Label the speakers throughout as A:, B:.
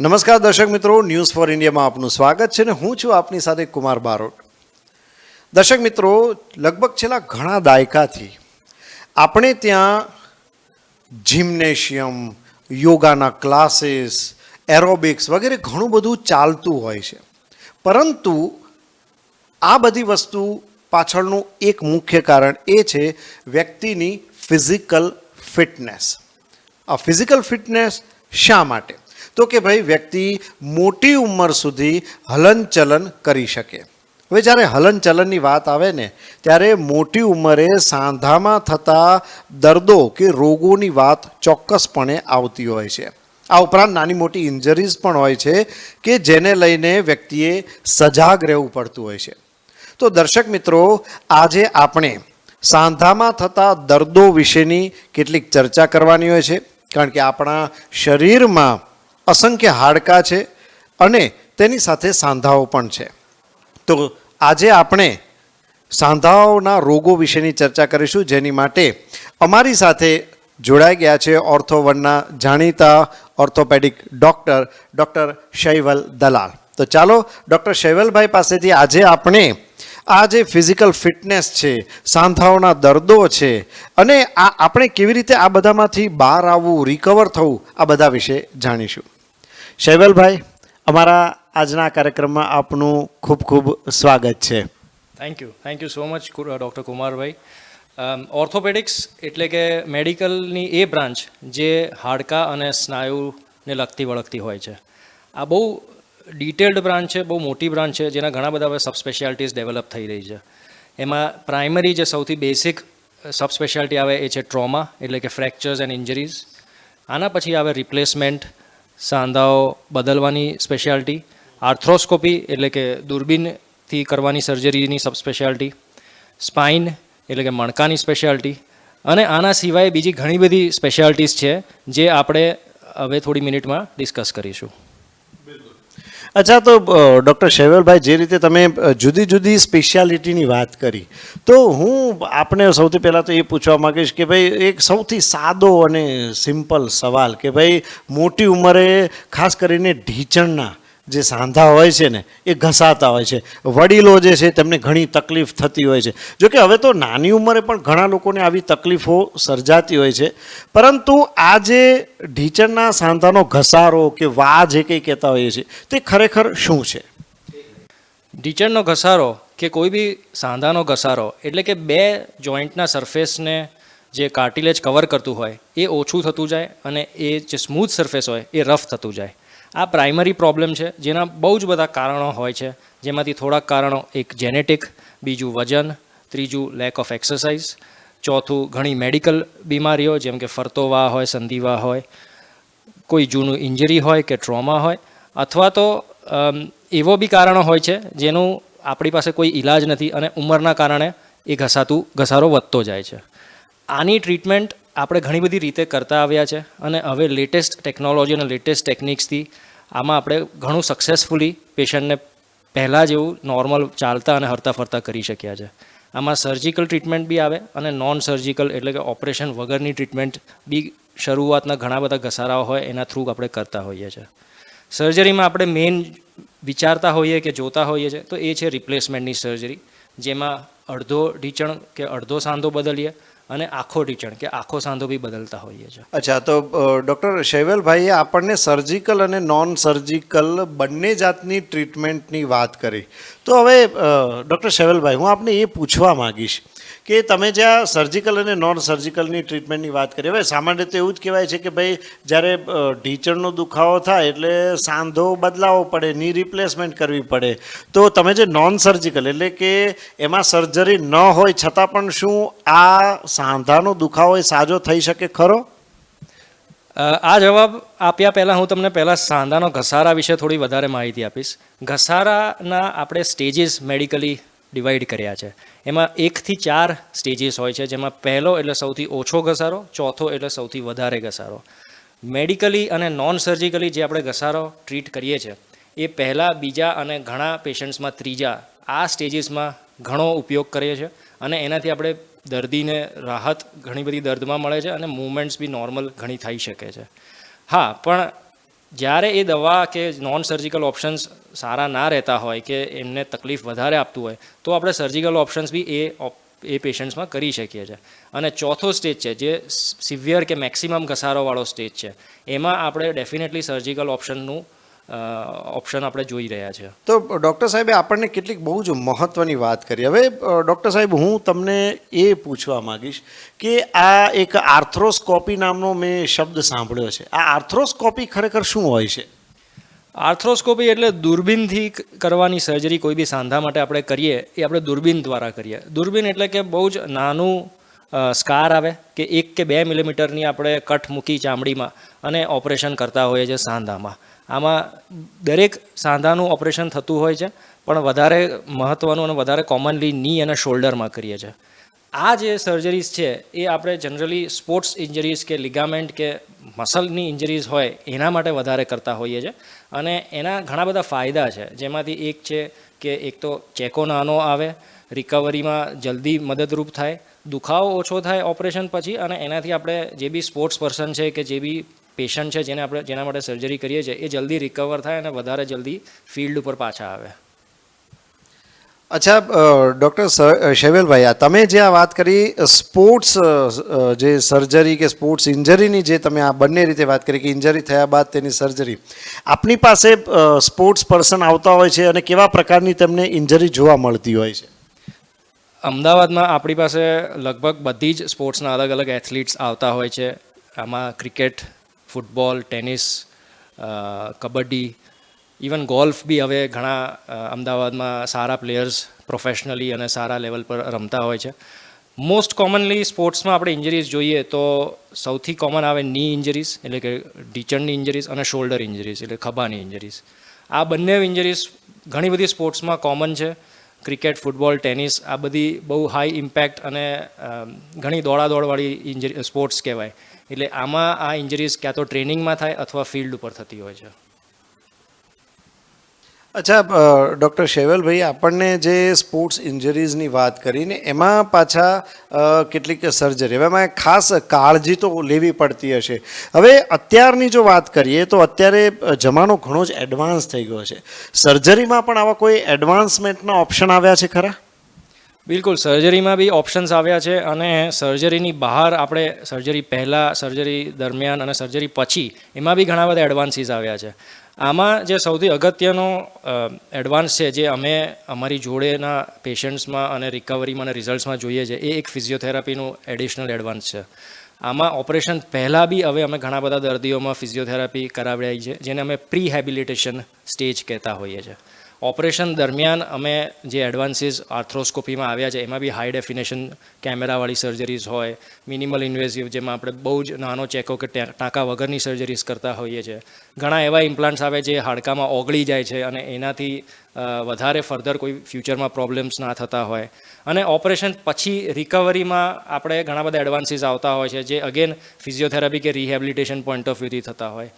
A: નમસ્કાર દર્શક મિત્રો ન્યૂઝ ફોર ઇન્ડિયામાં આપનું સ્વાગત છે ને હું છું આપની સાથે કુમાર બારોટ. દર્શક મિત્રો, લગભગ છેલ્લા ઘણા દાયકાથી આપણે ત્યાં જિમ્નેશિયમ યોગાના ક્લાસીસ એરોબિક્સ વગેરે ઘણું બધું ચાલતું હોય છે. પરંતુ આ બધી વસ્તુ પાછળનું એક મુખ્ય કારણ એ છે વ્યક્તિની ફિઝિકલ ફિટનેસ આ ફિઝિકલ ફિટનેસ શા માટે? તો કે ભાઈ વ્યક્તિ મોટી ઉંમર સુધી હલનચલન કરી શકે. હવે જ્યારે હલનચલનની વાત આવે ને, ત્યારે મોટી ઉંમરે સાંધામાં થતા દર્દો કે રોગોની વાત ચોક્કસપણે આવતી હોય છે. આ ઉપરાંત નાની મોટી ઇન્જરીઝ પણ હોય છે કે જેને લઈને વ્યક્તિએ સજાગ રહેવું પડતું હોય છે. તો દર્શક મિત્રો, આજે આપણે સાંધામાં થતા દર્દો વિશેની કેટલીક ચર્ચા કરવાની હોય છે. કારણ કે આપણા શરીરમાં અસંખ્ય હાડકાં છે અને તેની સાથે સાંધાઓ પણ છે. તો આજે આપણે સાંધાઓના રોગો વિશેની ચર્ચા કરીશું, જેની માટે અમારી સાથે જોડાઈ ગયા છે ઓર્થોવનના જાણીતા orthopedic doctor doctor Shaival Dalal. તો ચાલો, ડૉક્ટર શૈવલભાઈ પાસેથી આજે આપણે આ જે ફિઝિકલ ફિટનેસ છે, સાંધાઓના દર્દો છે, અને આ આપણે કેવી રીતે આ બધામાંથી બહાર આવવું, રિકવર થવું, આ બધા વિશે જાણીશું. શૈવલભાઈ, અમારા આજના કાર્યક્રમમાં આપનું ખૂબ ખૂબ સ્વાગત છે.
B: Thank you thank you so much doctor કુમારભાઈ. Orthopaedics એટલે કે મેડિકલની એ બ્રાન્ચ જે હાડકાં અને સ્નાયુને લગતી વળગતી હોય છે. આ બહુ ડિટેલ્ડ બ્રાન્ચ છે, બહુ મોટી બ્રાન્ચ છે, જેના ઘણા બધા હવે સબસ્પેશિયાલિટીઝ ડેવલપ થઈ રહી છે. એમાં પ્રાઇમરી જે સૌથી બેસિક સબસ્પેશિયાલિટી આવે એ છે ટ્રોમા, એટલે કે ફ્રેક્ચર્સ એન્ડ ઇન્જરીઝ. આના પછી આવે રિપ્લેસમેન્ટ સાંધાઓ બદલવાની સ્પેશિયાલિટી આર્થ્રોસ્કોપી એટલે કે દૂરબીનથી કરવાની સર્જરીની સબસ્પેશિયાલિટી સ્પાઇન એટલે કે મણકાની સ્પેશિયાલિટી અને આના સિવાય બીજી ઘણી બધી સ્પેશિયાલિટીઝ છે જે આપણે હવે થોડી મિનિટમાં ડિસ્કસ કરીશું.
A: અચ્છા, તો ડૉક્ટર શેવલભાઈ જે રીતે તમે જુદી જુદી સ્પેશિયાલિટીની વાત કરી, તો હું આપણે સૌથી પહેલાં તો એ પૂછવા માંગીશ કે ભાઈ, એક સૌથી સાદો અને સિમ્પલ સવાલ કે ભાઈ, મોટી ઉંમરે ખાસ કરીને ઢીચણના જે સાંધા હોય છે ને, એ ઘસાતા હોય છે. વડીલો જે છે તેમને ઘણી તકલીફ થતી હોય છે. જો કે હવે તો નાની ઉંમરે પણ ઘણા લોકોને આવી તકલીફો સર્જાતી હોય છે. પરંતુ આ જે ઢીચણના સાંધાનો ઘસારો કે વા જે કંઈ કહેતા હોઈએ છીએ, તે ખરેખર શું છે?
B: ઢીચણનો ઘસારો કે કોઈ બી સાંધાનો ઘસારો, એટલે કે બે જોઈન્ટના સરફેસને જે કાર્ટિલેજ કવર કરતું હોય, એ ઓછું થતું જાય અને એ જે સ્મૂથ સરફેસ હોય, એ રફ થતું જાય. આ પ્રાઇમરી પ્રોબ્લેમ છે, જેના બહુ જ બધા કારણો હોય છે. જેમાંથી થોડાક કારણો, એક જેનેટિક બીજું વજન, ત્રીજું લેક ઓફ એક્સરસાઇઝ ચોથું ઘણી મેડિકલ બીમારીઓ, જેમ કે ફરતોવા હોય સંધિવા હોય, કોઈ જૂનું ઇન્જરી હોય કે ટ્રોમા હોય, અથવા તો એવો બી કારણો હોય છે, જેનું આપણી પાસે કોઈ ઈલાજ નથી અને ઉંમરના કારણે એ ઘસાતું, ઘસારો વધતો જાય છે. આની ટ્રીટમેન્ટ આપણે ઘણી બધી રીતે કરતા આવ્યા છે અને હવે લેટેસ્ટ ટેકનોલોજી અને લેટેસ્ટ ટેકનિક્સથી આમાં આપણે ઘણું સક્સેસફુલી પેશન્ટને પહેલાં જેવું નોર્મલ ચાલતા અને હરતા ફરતા કરી શક્યા છે. આમાં સર્જિકલ ટ્રીટમેન્ટ બી આવે અને નોન સર્જિકલ એટલે કે ઓપરેશન વગરની ટ્રીટમેન્ટ બી શરૂઆતના ઘણા બધા ઘસારાઓ હોય એના થ્રુ આપણે કરતા હોઈએ છીએ સર્જરીમાં આપણે મેઇન વિચારતા હોઈએ કે જોતા હોઈએ છીએ તો એ છે રિપ્લેસમેન્ટની સર્જરી જેમાં અડધો ઢીચણ કે અડધો સાંધો બદલીએ અને આખો ટીચણ, કે આખો સાંધો બી બદલતા હોઈએ છીએ
A: અચ્છા, તો ડૉક્ટર શૈવલભાઈએ આપણને સર્જિકલ અને નોન સર્જિકલ બંને જાતની ટ્રીટમેન્ટની વાત કરી. તો હવે ડૉક્ટર શૈવલભાઈ, હું આપને એ પૂછવા માંગીશ. કે તમે જ્યાં સર્જિકલ અને નોન સર્જિકલની ટ્રીટમેન્ટની વાત કરીએ હવે સામાન્ય રીતે એવું જ કહેવાય છે કે ભાઈ, જ્યારે ઢીચણનો દુખાવો થાય એટલે સાંધો બદલાવો પડે ની રિપ્લેસમેન્ટ કરવી પડે. તો તમે જે નોન સર્જિકલ એટલે કે એમાં સર્જરી ન હોય, છતાં પણ શું આ સાંધાનો દુખાવો એ સાજો થઈ શકે ખરો?
B: આ જવાબ આપ્યા પહેલાં હું તમને પહેલાં સાંધાનો ઘસારા વિશે થોડી વધારે માહિતી આપીશ. ઘસારાના આપણે સ્ટેજીસ મેડિકલી ડિવાઈડ કર્યા છે. એમાં એકથી ચાર સ્ટેજીસ હોય છે. જેમાં પહેલો એટલે સૌથી ઓછો ઘસારો, ચોથો એટલે સૌથી વધારે ઘસારો. મેડિકલી અને નોન સર્જિકલી જે આપણે ઘસારો ટ્રીટ કરીએ છીએ, એ પહેલાં, બીજા અને ઘણા પેશન્ટ્સમાં ત્રીજા આ સ્ટેજીસમાં ઘણો ઉપયોગ કરીએ છીએ અને એનાથી આપણે દર્દીને રાહત ઘણી બધી દર્દમાં મળે છે અને મૂવમેન્ટ્સ બી નોર્મલ ઘણી થઈ શકે છે. હા, પણ જ્યારે એ દવા કે નોન સર્જિકલ ઓપ્શન્સ સારા ના રહેતા હોય કે એમને તકલીફ વધારે આપતું હોય, તો આપણે સર્જિકલ ઓપ્શન્સ બી એ એ પેશન્ટ્સમાં કરી શકીએ છીએ. અને ચોથો સ્ટેજ છે, જે સિવિયર કે મેક્સિમમ ઘસારોવાળો સ્ટેજ છે, એમાં આપણે ડેફિનેટલી સર્જિકલ ઓપ્શનનું ઓપ્શન આપણે જોઈ રહ્યા છે.
A: તો ડૉક્ટર સાહેબે આપણને કેટલીક બહુ જ મહત્ત્વની વાત કરી. હવે ડૉક્ટર સાહેબ હું તમને એ પૂછવા માગીશ કે આ એક આર્થ્રોસ્કોપી નામનો મેં શબ્દ સાંભળ્યો છે. આ આર્થ્રોસ્કોપી ખરેખર શું હોય છે?
B: આર્થ્રોસ્કોપી એટલે દૂરબીનથી કરવાની સર્જરી કોઈ બી સાંધા માટે આપણે કરીએ એ આપણે દૂરબીન દ્વારા કરીએ. દૂરબીન એટલે કે બહુ જ નાનું સ્કાર આવે કે એક કે બે મિલીમીટરની આપણે કટ મૂકી ચામડીમાં અને ઓપરેશન કરતા હોઈએ છીએ સાંધામાં. આમાં દરેક સાંધાનું ઓપરેશન થતું હોય છે, પણ વધારે મહત્ત્વનું અને વધારે કોમનલી ની અને શોલ્ડરમાં કરીએ છીએ. આ જે સર્જરીઝ છે, એ આપણે જનરલી સ્પોર્ટ્સ ઇન્જરીઝ કે લિગામેન્ટ કે મસલની ઇન્જરીઝ હોય, એના માટે વધારે કરતા હોઈએ છીએ. અને એના ઘણા બધા ફાયદા છે. જેમાંથી એક છે કે એક તો ચેકો નાનો આવે રિકવરીમાં જલ્દી મદદરૂપ થાય. દુખાવો ઓછો થાય ઓપરેશન પછી અને એનાથી આપણે જે બી સ્પોર્ટ્સ પર્સન છે કે જે બી પેશન્ટ છે જેને આપણે જેના માટે સર્જરી કરીએ છીએ, એ જલ્દી રિકવર થાય અને વધારે જલ્દી ફિલ્ડ ઉપર પાછા આવે.
A: અચ્છા ડૉક્ટર શૈવેલભાઈ તમે જે આ વાત કરી સ્પોર્ટ્સ જે સર્જરી કે સ્પોર્ટ્સ ઇન્જરીની જે તમે આ બંને રીતે વાત કરી કે ઇન્જરી થયા બાદ તેની સર્જરી, આપની પાસે સ્પોર્ટ્સ પર્સન આવતા હોય છે અને કેવા પ્રકારની તેમને ઇન્જરી જોવા મળતી હોય છે?
B: અમદાવાદમાં આપણી પાસે લગભગ બધી જ સ્પોર્ટ્સના અલગ અલગ એથ્લીટ્સ આવતા હોય છે. આમાં cricket, football, tennis kabaddi, even golf બી હવે ઘણા અમદાવાદમાં સારા પ્લેયર્સ પ્રોફેશનલી અને સારા લેવલ પર રમતા હોય છે. મોસ્ટ કોમનલી સ્પોર્ટ્સમાં આપણે ઇન્જરીઝ જોઈએ તો સૌથી કોમન આવે ની ઇન્જરીઝ, એટલે કે ઢીચણની ઇન્જરીઝ અને શોલ્ડર ઇન્જરીઝ, એટલે ખભાની ઇન્જરીઝ. આ બંને ઇન્જરીઝ ઘણી બધી સ્પોર્ટ્સમાં કોમન છે. ક્રિકેટ, ફૂટબોલ, ટેનિસ આ બધી બહુ હાઈ ઇમ્પેક્ટ અને ઘણી દોડાદોડવાળી ઇન્જરી સ્પોર્ટ્સ કહેવાય. એટલે આમાં આ ઇન્જરીઝ ક્યાં તો ટ્રેનિંગમાં થાય અથવા ફિલ્ડ ઉપર થતી હોય છે.
A: અચ્છા ડૉક્ટર શેવલભાઈ, આપણને જે સ્પોર્ટ્સ ઇન્જરીઝની વાત કરીને એમાં પાછા કેટલીક સર્જરી હવે એમાં ખાસ કાળજી તો લેવી પડતી હશે. હવે અત્યારની જો વાત કરીએ તો અત્યારે જમાનો ઘણો જ એડવાન્સ થઈ ગયો છે. સર્જરીમાં પણ આવા કોઈ એડવાન્સમેન્ટના ઓપ્શન આવ્યા છે ખરા?
B: બિલકુલ સર્જરીમાં બી ઓપ્શન્સ આવ્યા છે અને સર્જરીની બહાર આપણે સર્જરી પહેલાં સર્જરી દરમિયાન અને સર્જરી પછી એમાં બી ઘણા બધા એડવાન્સીસ આવ્યા છે. આમાં જે સૌથી અગત્યનો એડવાન્સ છે જે અમે અમારી જોડેના પેશન્ટ્સમાં અને રિકવરીમાં અને રિઝલ્ટ્સમાં જોઈએ છે, એ એક ફિઝિયોથેરાપીનું એડિશનલ એડવાન્સ છે. આમાં ઓપરેશન પહેલાં બી હવે અમે ઘણા બધા દર્દીઓમાં ફિઝિયોથેરાપી કરાવડાવી છે, જેને અમે પ્રિહેબિલિટેશન સ્ટેજ કહેતા હોઈએ છીએ ઓપરેશન દરમિયાન અમે જે એડવાન્સીસ આર્થ્રોસ્કોપીમાં આવ્યા છે, એમાં બી હાઈ ડેફિનેશન કેમેરાવાળી સર્જરીઝ હોય મિનિમલ ઇન્વેઝિવ જેમાં આપણે બહુ જ નાનો ચેકો કે ટાંકા વગરની સર્જરીઝ કરતા હોઈએ છીએ ઘણા એવા ઇમ્પ્લાન્ટ્સ આવે જે હાડકામાં ઓગળી જાય છે અને એનાથી વધારે ફર્ધર કોઈ ફ્યુચરમાં પ્રોબ્લેમ્સ ના થતા હોય. અને ઓપરેશન પછી રિકવરીમાં આપણે ઘણા બધા એડવાન્સીસ આવતા હોય છે, જે અગેન ફિઝિયોથેરાપી કે રિહેબિલિટેશન પોઈન્ટ ઓફ વ્યૂથી થતા હોય.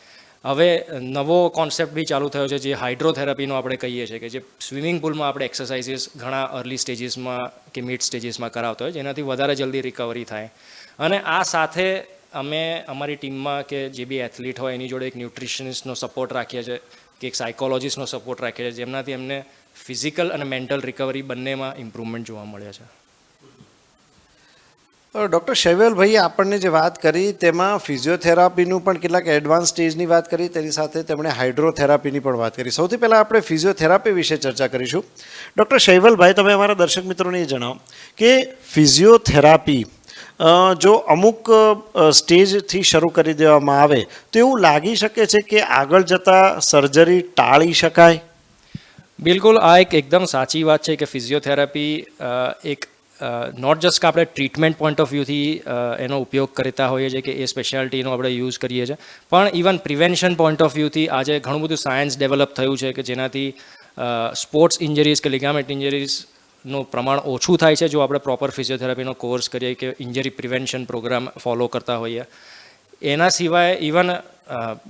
B: હવે નવો કોન્સેપ્ટ બી ચાલુ થયો છે જે હાઇડ્રોથેરાપીનો આપણે કહીએ છીએ કે જે સ્વિમિંગ પુલમાં આપણે એક્સરસાઇઝીસ ઘણા અર્લી સ્ટેજીસમાં કે મિડ સ્ટેજીસમાં કરાવતા હોય, જેનાથી વધારે જલ્દી રિકવરી થાય. અને આ સાથે અમે અમારી ટીમમાં કે જે બી એથ્લીટ હોય, એની જોડે એક ન્યુટ્રિશનિસ્ટનો સપોર્ટ રાખીએ છીએ, કે એક સાયકોલોજીસ્ટનો સપોર્ટ રાખીએ છીએ, જેમનાથી એમને ફિઝિકલ અને મેન્ટલ રિકવરી બંનેમાં ઇમ્પ્રુવમેન્ટ જોવા મળે છે.
A: ડૉક્ટર શૈવલભાઈએ આપણને જે વાત કરી, તેમાં ફિઝિયોથેરાપીનું પણ કેટલાક એડવાન્સ સ્ટેજની વાત કરી, તેની સાથે તેમણે હાઇડ્રોથેરાપીની પણ વાત કરી. સૌથી પહેલાં આપણે ફિઝિયોથેરાપી વિશે ચર્ચા કરીશું. ડૉક્ટર શૈવલભાઈ, તમે અમારા દર્શક મિત્રોને એ જણાવો કે ફિઝિયોથેરાપી જો અમુક સ્ટેજથી શરૂ કરી દેવામાં આવે, તો એવું લાગી શકે છે કે આગળ જતાં સર્જરી ટાળી શકાય?
B: બિલકુલ આ એક એકદમ સાચી વાત છે કે ફિઝિયોથેરાપી એક નોટ જસ્ટ કે આપણે ટ્રીટમેન્ટ પોઈન્ટ ઓફ વ્યૂથી એનો ઉપયોગ કરતા હોઈએ છીએ કે એ સ્પેશિયાલિટીનો આપણે યુઝ કરીએ છીએ. પણ ઇવન પ્રિવેન્શન પોઈન્ટ ઓફ વ્યૂથી આજે ઘણું બધું સાયન્સ ડેવલપ થયું છે કે જેનાથી સ્પોર્ટ્સ ઇન્જરીઝ કે લિગામેન્ટ ઇન્જરીઝનું પ્રમાણ ઓછું થાય છે જો આપણે પ્રોપર ફિઝિયોથેરાપીનો કોર્સ કરીએ કે ઇન્જરી પ્રિવેન્શન પ્રોગ્રામ ફોલો કરતા હોઈએ. એના સિવાય ઇવન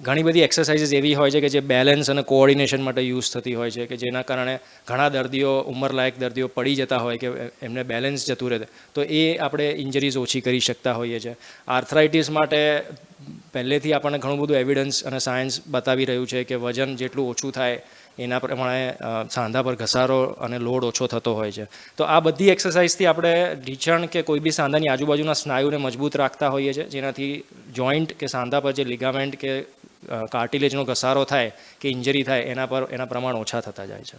B: ઘણી બધી એક્સરસાઇઝીસ એવી હોય છે કે જે બેલેન્સ અને કોઓર્ડિનેશન માટે યુઝ થતી હોય છે કે જેના કારણે ઘણા દર્દીઓ, ઉંમરલાયક દર્દીઓ પડી જતા હોય કે એમને બેલેન્સ જતું રહે. તો એ આપણે ઇન્જરીઝ ઓછી કરી શકતા હોઈએ છીએ આર્થરાઇટિસ માટે પહેલેથી આપણને ઘણું બધું એવિડન્સ અને સાયન્સ બતાવી રહ્યું છે કે વજન જેટલું ઓછું થાય એના પ્રમાણે સાંધા પર ઘસારો અને લોડ ઓછો થતો હોય છે. તો આ બધી એક્સરસાઇઝથી આપણે ઢીંચણ કે કોઈ બી સાંધાની આજુબાજુના સ્નાયુને મજબૂત રાખતા હોઈએ છીએ. જેનાથી જોઈન્ટ કે સાંધા પર જે લિગામેન્ટ કે કાર્ટિલેજનો ઘસારો થાય કે ઇન્જરી થાય, એના પર, એના પ્રમાણ ઓછા થતા જાય છે.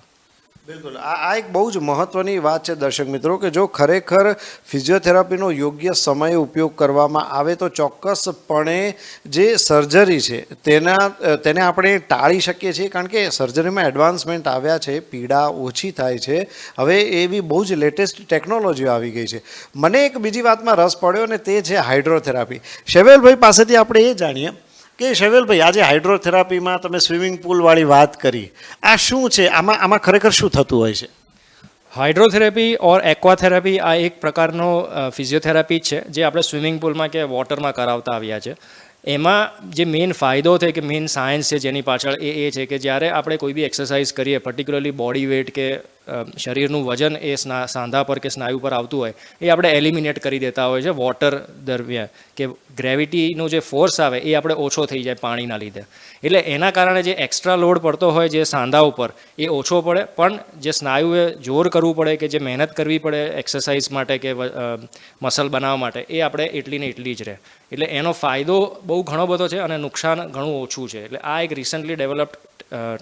A: બિલકુલ. આ આ એક બહુ જ મહત્વની વાત છે દર્શક મિત્રો, કે જો ખરેખર ફિઝિયોથેરાપીનો યોગ્ય સમયે ઉપયોગ કરવામાં આવે તો ચોક્કસપણે જે સર્જરી છે તેના, તેને આપણે ટાળી શકીએ છીએ, કારણ કે સર્જરીમાં એડવાન્સમેન્ટ આવ્યા છે, પીડા ઓછી થાય છે. હવે એવી બહુ જ લેટેસ્ટ ટેકનોલોજી આવી ગઈ છે. મને એક બીજી વાતમાં રસ પડ્યો અને તે છે હાઇડ્રોથેરાપી. શેવેલભાઈ પાસેથી આપણે એ જાણીએ. કે શવેલભાઈ આજે હાઇડ્રોથેરાપીમાં તમે સ્વિમિંગ પુલવાળી વાત કરી. આ શું છે? આમાં આમાં ખરેખર શું થતું હોય છે?
B: હાઇડ્રોથેરાપી ઓર એક્વાથેરાપી આ એક પ્રકારનો ફિઝિયોથેરાપી છે, જે આપણે સ્વિમિંગ પુલમાં કે વોટરમાં કરાવતા આવ્યા છે. એમાં જે મેઇન ફાયદો છે કે મેઇન સાયન્સ છે જેની પાછળ એ એ છે કે જ્યારે આપણે કોઈ બી એક્સરસાઇઝ કરીએ, પર્ટિક્યુલરલી બોડી વેઇટ કે શરીરનું વજન એ સાંધા પર કે સ્નાયુ પર આવતું હોય, એ આપણે એલિમિનેટ કરી દેતા હોય છે વોટર દરમિયાન કે ગ્રેવિટીનો જે ફોર્સ આવે એ આપણે ઓછો થઈ જાય પાણીના લીધે. એટલે એના કારણે જે એક્સ્ટ્રા લોડ પડતો હોય જે સાંધા ઉપર, એ ઓછો પડે, પણ જે સ્નાયુએ જોર કરવું પડે કે જે મહેનત કરવી પડે એક્સરસાઇઝ માટે કે મસલ બનાવવા માટે, એ આપણે એટલી ને એટલી જ રહે. એટલે એનો ફાયદો બહુ ઘણો બધો છે અને નુકસાન ઘણું ઓછું છે. એટલે આ એક રિસન્ટલી ડેવલપ્ડ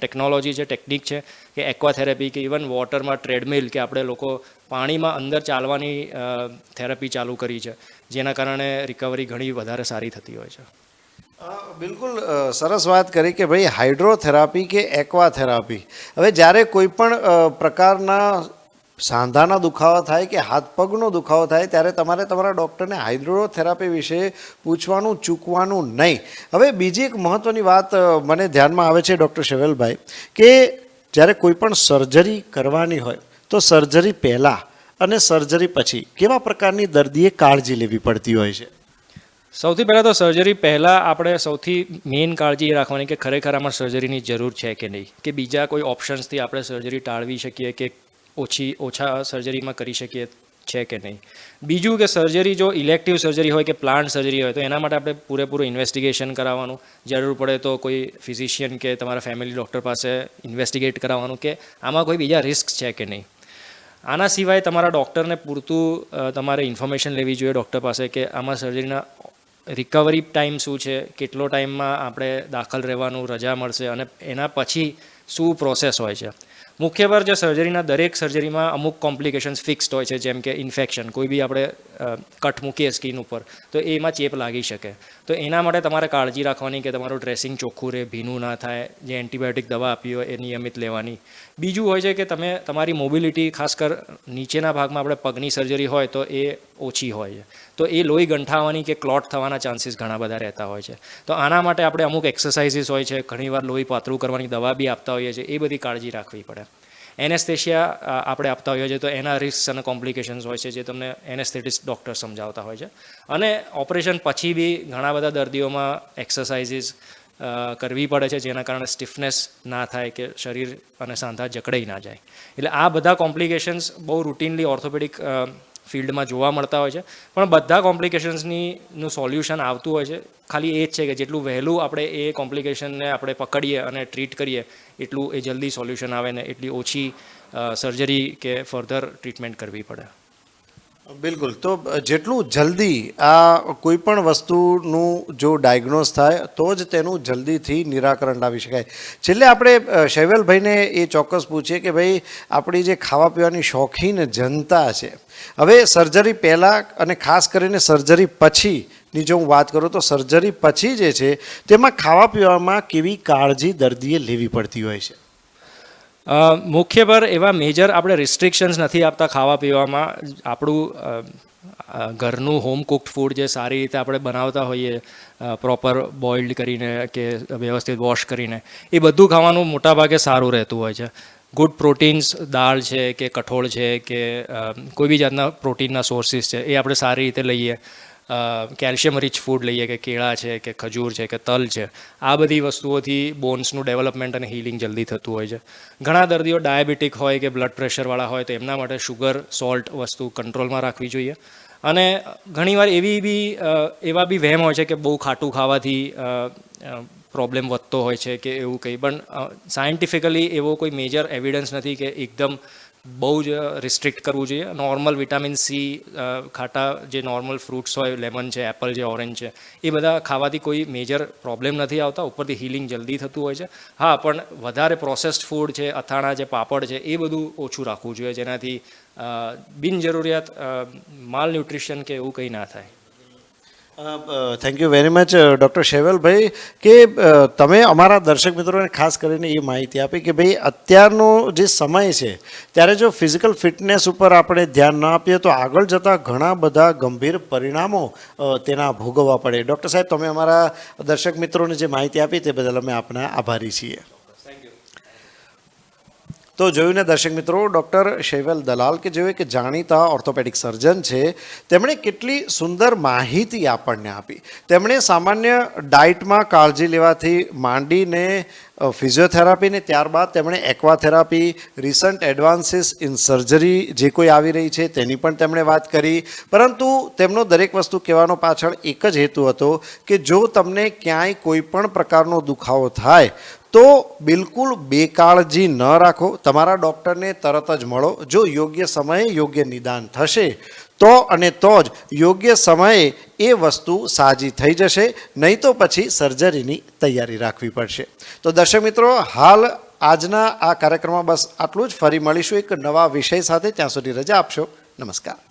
B: ટેકનોલોજી છે ટેકનિક છે કે એક્વાથેરેપી કે ઇવન વોટરમાં ટ્રેડમિલ કે આપણે લોકો પાણીમાં અંદર ચાલવાની થેરાપી ચાલુ કરી છે, જેના કારણે રિકવરી ઘણી વધારે સારી થતી હોય છે.
A: બિલકુલ સરસ વાત કરી કે ભાઈ હાઇડ્રોથેરાપી કે એક્વાથેરાપી હવે જ્યારે કોઈ પણ પ્રકારના સાંધાના દુખાવા થાય કે હાથ પગનો દુખાવો થાય ત્યારે તમારે તમારા ડૉક્ટરને હાઇડ્રોથેરાપી વિશે પૂછવાનું, ચૂકવાનું નહીં. હવે બીજી એક મહત્ત્વની વાત મને ધ્યાનમાં આવે છે ડૉક્ટર શેવેલભાઈ, કે જ્યારે કોઈ પણ સર્જરી કરવાની હોય, તો સર્જરી પહેલાં અને સર્જરી પછી કેવા પ્રકારની દર્દીએ કાળજી લેવી પડતી હોય છે?
B: સૌથી પહેલાં તો સર્જરી પહેલાં આપણે સૌથી મેઇન કાળજી એ રાખવાની કે ખરેખર આમાં સર્જરીની જરૂર છે કે નહીં? કે બીજા કોઈ ઓપ્શન્સથી આપણે સર્જરી ટાળવી શકીએ કે ઓછી, ઓછા સર્જરીમાં કરી શકીએ છે કે નહીં. બીજું કે સર્જરી જો ઇલેક્ટિવ સર્જરી હોય કે પ્લાન્ટ સર્જરી હોય તો એના માટે આપણે પૂરેપૂરું ઇન્વેસ્ટિગેશન કરાવવાનું. જરૂર પડે તો કોઈ ફિઝિશિયન કે તમારા ફેમિલી ડૉક્ટર પાસે ઇન્વેસ્ટિગેટ કરાવવાનું કે આમાં કોઈ બીજા રિસ્ક છે કે નહીં. આના સિવાય તમારા ડૉક્ટરને પૂરતું તમારે ઇન્ફોર્મેશન લેવી જોઈએ ડૉક્ટર પાસે કે આમાં સર્જરીના રિકવરી ટાઈમ શું છે, કેટલો ટાઈમમાં આપણે દાખલ રહેવાનું, રજા મળશે અને એના પછી શું પ્રોસેસ હોય છે. મુખ્ય પર જે સર્જરીના દરેક સર્જરીમાં અમુક કોમ્પ્લિકેશન્સ ફિક્સ્ડ હોય છે, જેમ કે ઇન્ફેક્શન કોઈ બી આપણે કટ મૂકીએ સ્કિન ઉપર, તો એમાં ચેપ લાગી શકે. તો એના માટે તમારે કાળજી રાખવાની કે તમારું ડ્રેસિંગ ચોખ્ખું રહે, ભીનું ના થાય, જે એન્ટીબાયોટિક દવા આપી હોય એ નિયમિત લેવાની. બીજું હોય છે કે તમે, તમારી મોબિલિટી ખાસ કર નીચેના ભાગમાં આપણે પગની સર્જરી હોય તો એ ઓછી હોય છે. તો એ લોહી ગંઠાવાની કે ક્લોટ થવાના ચાન્સીસ ઘણા બધા રહેતા હોય છે. તો આના માટે આપણે અમુક એક્સરસાઇઝીસ હોય છે, ઘણીવાર લોહી પાતળું કરવાની દવા બી આપતા હોઈએ છીએ, એ બધી કાળજી રાખવી પડે. એનેસ્થેશિયા આપણે આપતા હોઈએ છીએ તો એના રિસ્ક અને કોમ્પ્લિકેશન્સ હોય છે જે તમને એનેસ્થેટિસ્ટ ડૉક્ટર સમજાવતા હોય છે. અને ઓપરેશન પછી બી ઘણા બધા દર્દીઓમાં એક્સરસાઇઝીસ કરવી પડે છે જેના કારણે સ્ટિફનેસ ના થાય કે શરીર અને સાંધા જકડાઈ ના જાય. એટલે આ બધા કોમ્પ્લિકેશન્સ બહુ રૂટીનલી ઓર્થોપેડિક ફિલ્ડમાં જોવા મળતા હોય છે. પણ બધા કોમ્પ્લિકેશન્સનીનું સોલ્યુશન આવતું હોય છે. ખાલી એ જ છે કે જેટલું વહેલું આપણે એ કોમ્પ્લિકેશનને આપણે પકડીએ અને ટ્રીટ કરીએ, એટલું એ જલ્દી સોલ્યુશન આવે ને એટલી ઓછી સર્જરી કે ફર્ધર ટ્રીટમેન્ટ કરવી પડે.
A: બિલકુલ. તો જેટલું જલ્દી આ કોઈ પણ વસ્તુનું જો ડાયગ્નોસ થાય, તો જ તેનું જલ્દીથી નિરાકરણ લાવી શકાય. છેલ્લે આપણે શૈવલભાઈને એ ચોક્કસ પૂછીએ કે ભાઈ, આપણી જે ખાવા પીવાની શોખીન જનતા છે, હવે સર્જરી પહેલાં અને ખાસ કરીને સર્જરી પછીની જો હું વાત કરું, તો સર્જરી પછી જે છે, તેમાં ખાવા પીવામાં કેવી કાળજી દર્દીએ લેવી પડતી હોય છે.
B: મુખ્ય પર એવા મેજર આપણે રિસ્ટ્રિક્શન્સ નથી આપતા ખાવા પીવામાં. આપણું ઘરનું હોમ કુકડ ફૂડ જે સારી રીતે આપણે બનાવતા હોઈએ પ્રોપર બોઇલ્ડ કરીને કે વ્યવસ્થિત વોશ કરીને, એ બધું ખાવાનું મોટાભાગે સારું રહેતું હોય છે. ગુડ પ્રોટીન્સ દાળ છે કે કઠોળ છે કે કોઈ બી જાતના પ્રોટીનના સોર્સિસ છે, એ આપણે સારી રીતે લઈએ. કેલ્શિયમ રિચ ફૂડ લઈએ કે કેળા છે, કે ખજૂર છે, કે તલ છે, આ બધી વસ્તુઓથી બોન્સનું ડેવલપમેન્ટ અને હિલિંગ જલ્દી થતું હોય છે. ઘણા દર્દીઓ ડાયાબિટીક હોય કે બ્લડ પ્રેશરવાળા હોય તો એમના માટે શુગર સોલ્ટ વસ્તુ કંટ્રોલમાં રાખવી જોઈએ. અને ઘણીવાર એવી બી એવા બી વહેમ હોય છે કે બહુ ખાટું ખાવાથી પ્રોબ્લેમ વધતો હોય છે કે એવું કંઈ. પણ સાયન્ટિફિકલી એવો કોઈ મેજર એવિડન્સ નથી કે એકદમ બહુ જ રિસ્ટ્રિક્ટ કરવું જોઈએ. નોર્મલ વિટામિન સી ખાટા જે નોર્મલ ફ્રૂટ્સ હોય લેમન છે એપલ છે ઓરેન્જ છે, એ બધા ખાવાથી કોઈ મેજર પ્રોબ્લેમ નથી આવતા. ઉપરથી હિલિંગ જલ્દી થતું હોય છે. હા, પણ વધારે પ્રોસેસ્ડ ફૂડ છે, અથાણા છે, પાપડ છે, એ બધું ઓછું રાખવું જોઈએ. જેનાથી બિનજરૂરિયાત માલ ન્યુટ્રિશન કે એવું કંઈ ના થાય.
A: Thank you very much doctor શેવલભાઈ, કે તમે અમારા દર્શક મિત્રોને ખાસ કરીને એ માહિતી આપી કે ભાઈ અત્યારનો જે સમય છે, ત્યારે જો ફિઝિકલ ફિટનેસ ઉપર આપણે ધ્યાન ના આપીએ તો આગળ જતાં ઘણા બધા ગંભીર પરિણામો તેના ભોગવવા પડે. ડૉક્ટર સાહેબ, તમે અમારા દર્શક મિત્રોને જે માહિતી આપી તે બદલ અમે આપના આભારી છીએ. તો જોયું ને દર્શક મિત્રો, ડૉક્ટર શૈવલ દલાલ કે જેઓ એક જાણીતા ઓર્થોપેડિક સર્જન છે, તેમણે કેટલી સુંદર માહિતી આપણને આપી. તેમણે સામાન્ય ડાયટમાં કાળજી લેવાથી માંડીને ફિઝિયોથેરાપીને ત્યારબાદ તેમણે aquatherapy recent advances in surgery જે કોઈ આવી રહી છે તેની પણ તેમણે વાત કરી. પરંતુ તેમનો દરેક વસ્તુ કહેવાનો પાછળ એક જ હેતુ હતો કે જો તમને ક્યાંય કોઈ પણ પ્રકારનો દુખાવો થાય તો બિલકુલ બેકાળજી ન રાખો. તમારા ડૉક્ટરને તરત જ મળો. જો યોગ્ય સમયે યોગ્ય નિદાન થશે, તો અને તો જ યોગ્ય સમયે એ વસ્તુ સાજી થઈ જશે, નહીં તો પછી સર્જરીની તૈયારી રાખવી પડશે. તો દર્શક મિત્રો, હાલ આજના આ કાર્યક્રમમાં બસ આટલું જ. ફરી મળીશું એક નવા વિષય સાથે. ત્યાં સુધી રજા આપશો. નમસ્કાર.